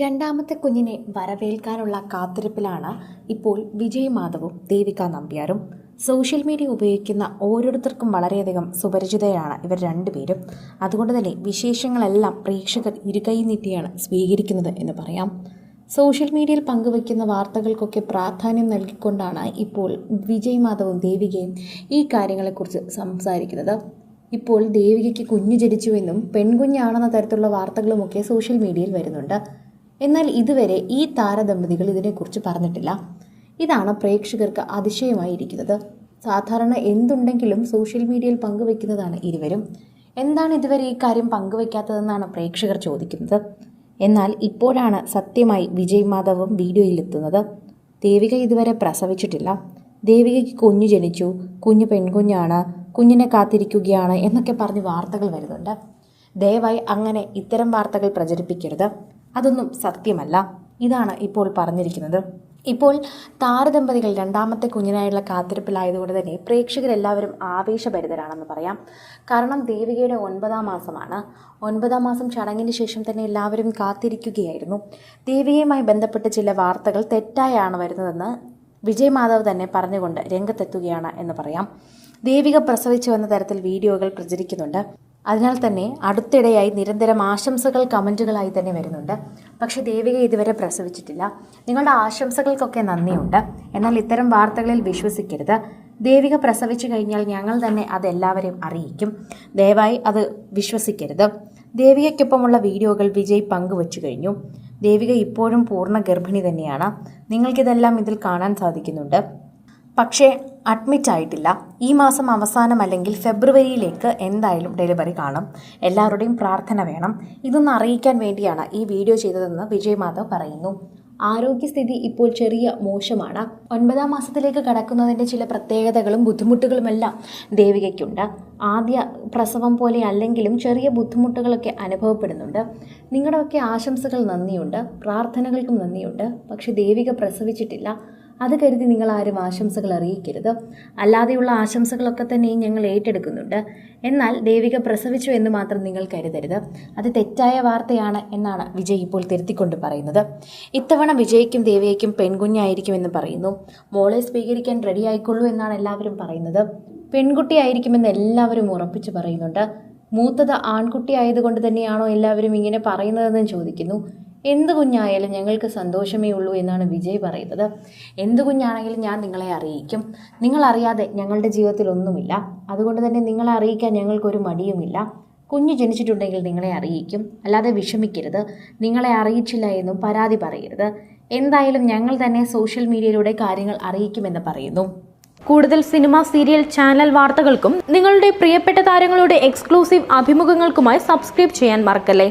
രണ്ടാമത്തെ കുഞ്ഞിനെ വരവേൽക്കാനുള്ള കാത്തിരിപ്പിലാണ് ഇപ്പോൾ വിജയ് മാധവും ദേവിക നമ്പ്യാരും. സോഷ്യൽ മീഡിയ ഉപയോഗിക്കുന്ന ഓരോരുത്തർക്കും വളരെയധികം സുപരിചിതയാണ് ഇവർ രണ്ടുപേരും. അതുകൊണ്ട് തന്നെ വിശേഷങ്ങളെല്ലാം പ്രേക്ഷകർ ഇരുകൈ നീട്ടിയാണ് സ്വീകരിക്കുന്നത് എന്ന് പറയാം. സോഷ്യൽ മീഡിയയിൽ പങ്കുവയ്ക്കുന്ന വാർത്തകൾക്കൊക്കെ പ്രാധാന്യം നൽകിക്കൊണ്ടാണ് ഇപ്പോൾ വിജയ് മാധവും ദേവികയും ഈ കാര്യങ്ങളെക്കുറിച്ച് സംസാരിക്കുന്നത്. ഇപ്പോൾ ദേവികയ്ക്ക് കുഞ്ഞു ജനിച്ചുവെന്നും പെൺകുഞ്ഞാണെന്ന തരത്തിലുള്ള വാർത്തകളുമൊക്കെ സോഷ്യൽ മീഡിയയിൽ വരുന്നുണ്ട്. എന്നാൽ ഇതുവരെ ഈ താരദമ്പതികൾ ഇതിനെക്കുറിച്ച് പറഞ്ഞിട്ടില്ല. ഇതാണ് പ്രേക്ഷകർക്ക് അതിശയമായിരിക്കുന്നത്. സാധാരണ എന്തുണ്ടെങ്കിലും സോഷ്യൽ മീഡിയയിൽ പങ്കുവെക്കുന്നതാണ് ഇരുവരും. എന്താണ് ഇതുവരെ ഈ കാര്യം പങ്കുവെക്കാത്തതെന്നാണ് പ്രേക്ഷകർ ചോദിക്കുന്നത്. എന്നാൽ ഇപ്പോഴാണ് സത്യമായി വിജയ് മാധവും വീഡിയോയിലെത്തുന്നത്. ദേവിക ഇതുവരെ പ്രസവിച്ചിട്ടില്ല. ദേവികയ്ക്ക് കുഞ്ഞു ജനിച്ചു. കുഞ്ഞു പെൺകുഞ്ഞാണ്. കുഞ്ഞിനെ കാത്തിരിക്കുകയാണ് എന്നൊക്കെ പറഞ്ഞ് വാർത്തകൾ വരുന്നുണ്ട്. ദയവായി അങ്ങനെ ഇത്തരം വാർത്തകൾ പ്രചരിപ്പിക്കരുത്. അതൊന്നും സത്യമല്ല. ഇതാണ് ഇപ്പോൾ പറഞ്ഞിരിക്കുന്നത്. ഇപ്പോൾ താരദമ്പതികൾ രണ്ടാമത്തെ കുഞ്ഞിനായുള്ള കാത്തിരിപ്പിലായതുകൊണ്ട് തന്നെ പ്രേക്ഷകരെല്ലാവരും ആവേശഭരിതരാണെന്ന് പറയാം. കാരണം ദേവികയുടെ ഒൻപതാം മാസമാണ്. ഒൻപതാം മാസം ചടങ്ങിന് ശേഷം തന്നെ എല്ലാവരും കാത്തിരിക്കുകയായിരുന്നു. ദേവികയുമായി ബന്ധപ്പെട്ട ചില വാർത്തകൾ തെറ്റായാണ് വരുന്നതെന്ന് വിജയ് മാധവ് തന്നെ പറഞ്ഞുകൊണ്ട് രംഗത്തെത്തുകയാണ് എന്ന് പറയാം. ദേവിക പ്രസവിച്ചു വന്ന തരത്തിൽ വീഡിയോകൾ പ്രചരിക്കുന്നുണ്ട്. അതിനാൽ തന്നെ അടുത്തിടെയായി നിരന്തരം ആശംസകൾ കമന്റുകളായി തന്നെ വരുന്നുണ്ട്. പക്ഷേ ദേവിക ഇതുവരെ പ്രസവിച്ചിട്ടില്ല. നിങ്ങളുടെ ആശംസകൾക്കൊക്കെ നന്ദിയുണ്ട്. എന്നാൽ ഇത്തരം വാർത്തകളിൽ വിശ്വസിക്കരുത്. ദേവിക പ്രസവിച്ചു കഴിഞ്ഞാൽ ഞങ്ങൾ തന്നെ അത് എല്ലാവരെയും അറിയിക്കും. ദയവായി അത് വിശ്വസിക്കരുത്. ദേവികയ്ക്കൊപ്പമുള്ള വീഡിയോകൾ വിജയ് പങ്കുവച്ചു കഴിഞ്ഞു. ദേവിക ഇപ്പോഴും പൂർണ ഗർഭിണി തന്നെയാണ്. നിങ്ങൾക്കിതെല്ലാം ഇതിൽ കാണാൻ സാധിക്കുന്നുണ്ട്. പക്ഷേ അഡ്മിറ്റ് ആയിട്ടില്ല. ഈ മാസം അവസാനം അല്ലെങ്കിൽ ഫെബ്രുവരിയിലേക്ക് എന്തായാലും ഡെലിവറി കാണും. എല്ലാവരുടെയും പ്രാർത്ഥന വേണം. ഇതൊന്ന് അറിയിക്കാൻ വേണ്ടിയാണ് ഈ വീഡിയോ ചെയ്തതെന്ന് വിജയ് മാധവ് പറയുന്നു. ആരോഗ്യസ്ഥിതി ഇപ്പോൾ ചെറിയ മോശമാണ്. ഒൻപതാം മാസത്തിലേക്ക് കടക്കുന്നതിന്റെ ചില പ്രത്യേകതകളും ബുദ്ധിമുട്ടുകളുമെല്ലാം ദേവികയ്ക്കുണ്ട്. ആദ്യ പ്രസവം പോലെ അല്ലെങ്കിലും ചെറിയ ബുദ്ധിമുട്ടുകളൊക്കെ അനുഭവപ്പെടുന്നുണ്ട്. നിങ്ങളുടെയൊക്കെ ആശംസകൾ നന്ദിയുണ്ട്. പ്രാർത്ഥനകൾക്കും നന്ദിയുണ്ട്. പക്ഷേ ദേവിക പ്രസവിച്ചിട്ടില്ല. അത് കരുതി നിങ്ങൾ ആരും ആശംസകൾ അറിയിക്കരുത്. അല്ലാതെയുള്ള ആശംസകളൊക്കെ തന്നെയും ഞങ്ങൾ ഏറ്റെടുക്കുന്നുണ്ട്. എന്നാൽ ദേവിക പ്രസവിച്ചു എന്ന് മാത്രം നിങ്ങൾ കരുതരുത്. അത് തെറ്റായ വാർത്തയാണ് എന്നാണ് വിജയ് ഇപ്പോൾ തിരുത്തിക്കൊണ്ട് പറയുന്നത്. ഇത്തവണ വിജയ്ക്കും ദേവികയ്ക്കും പെൺകുഞ്ഞായിരിക്കുമെന്ന് പറയുന്നു. മോളെ സ്വീകരിക്കാൻ റെഡി ആയിക്കൊള്ളൂ എന്നാണ് എല്ലാവരും പറയുന്നത്. പെൺകുട്ടിയായിരിക്കുമെന്ന് എല്ലാവരും ഉറപ്പിച്ചു പറയുന്നുണ്ട്. മൂത്തത് ആൺകുട്ടി ആയതുകൊണ്ട് തന്നെയാണോ എല്ലാവരും ഇങ്ങനെ പറയുന്നതെന്ന് ചോദിക്കുന്നു. എന്ത് കുഞ്ഞായാലും ഞങ്ങൾക്ക് സന്തോഷമേ ഉള്ളൂ എന്നാണ് വിജയ് പറയുന്നത്. എന്ത് കുഞ്ഞാണെങ്കിലും ഞാൻ നിങ്ങളെ അറിയിക്കും. നിങ്ങളറിയാതെ ഞങ്ങളുടെ ജീവിതത്തിൽ ഒന്നുമില്ല. അതുകൊണ്ട് തന്നെ നിങ്ങളെ അറിയിക്കാൻ ഞങ്ങൾക്കൊരു മടിയുമില്ല. കുഞ്ഞ് ജനിച്ചിട്ടുണ്ടെങ്കിൽ നിങ്ങളെ അറിയിക്കും. അല്ലാതെ വിഷമിക്കരുത്. നിങ്ങളെ അറിയിച്ചില്ല എന്നും പരാതി പറയരുത്. എന്തായാലും ഞങ്ങൾ തന്നെ സോഷ്യൽ മീഡിയയിലൂടെ കാര്യങ്ങൾ അറിയിക്കുമെന്ന് പറയുന്നു. കൂടുതൽ സിനിമ സീരിയൽ ചാനൽ വാർത്തകൾക്കും നിങ്ങളുടെ പ്രിയപ്പെട്ട താരങ്ങളുടെ എക്സ്ക്ലൂസീവ് അഭിമുഖങ്ങൾക്കുമായി സബ്സ്ക്രൈബ് ചെയ്യാൻ മറക്കല്ലേ?